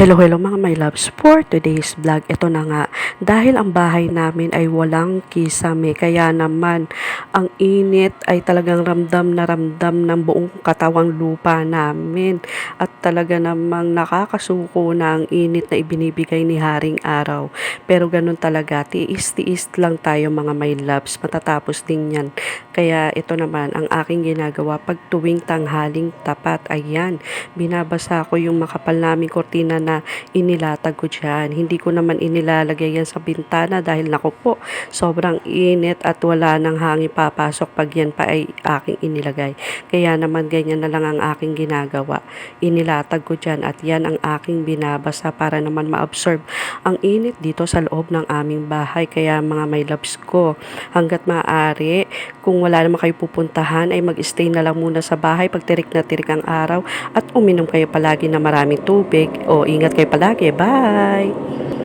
Hello, hello mga my loves. For today's vlog, ito na nga. Dahil ang bahay namin ay walang kisame, kaya naman ang init ay talagang ramdam na ramdam ng buong katawang lupa namin. At talaga namang nakakasuko na ang init na ibinibigay ni Haring Araw. Pero ganun talaga, tiis-tiis lang tayo mga my loves. Matatapos din yan. Kaya ito naman ang aking ginagawa pag tuwing tanghaling tapat. Ayan, binabasa ko yung makapal naming kortina na inilatag ko dyan. Hindi ko naman inilalagay yan sa bintana dahil naku po, sobrang init at wala nang hangin papasok pag yan pa ay aking inilagay. Kaya naman ganyan na lang ang aking ginagawa. Inilatag ko dyan at yan ang aking binabasa para naman ma-absorb ang init dito sa loob ng aming bahay. Kaya mga my loves ko, hanggat maaari, kung wala naman kayo pupuntahan ay mag-stay na lang muna sa bahay pag tirik na tirik ang araw at uminom kayo palagi na maraming tubig. O ingat kayo palagi. Bye!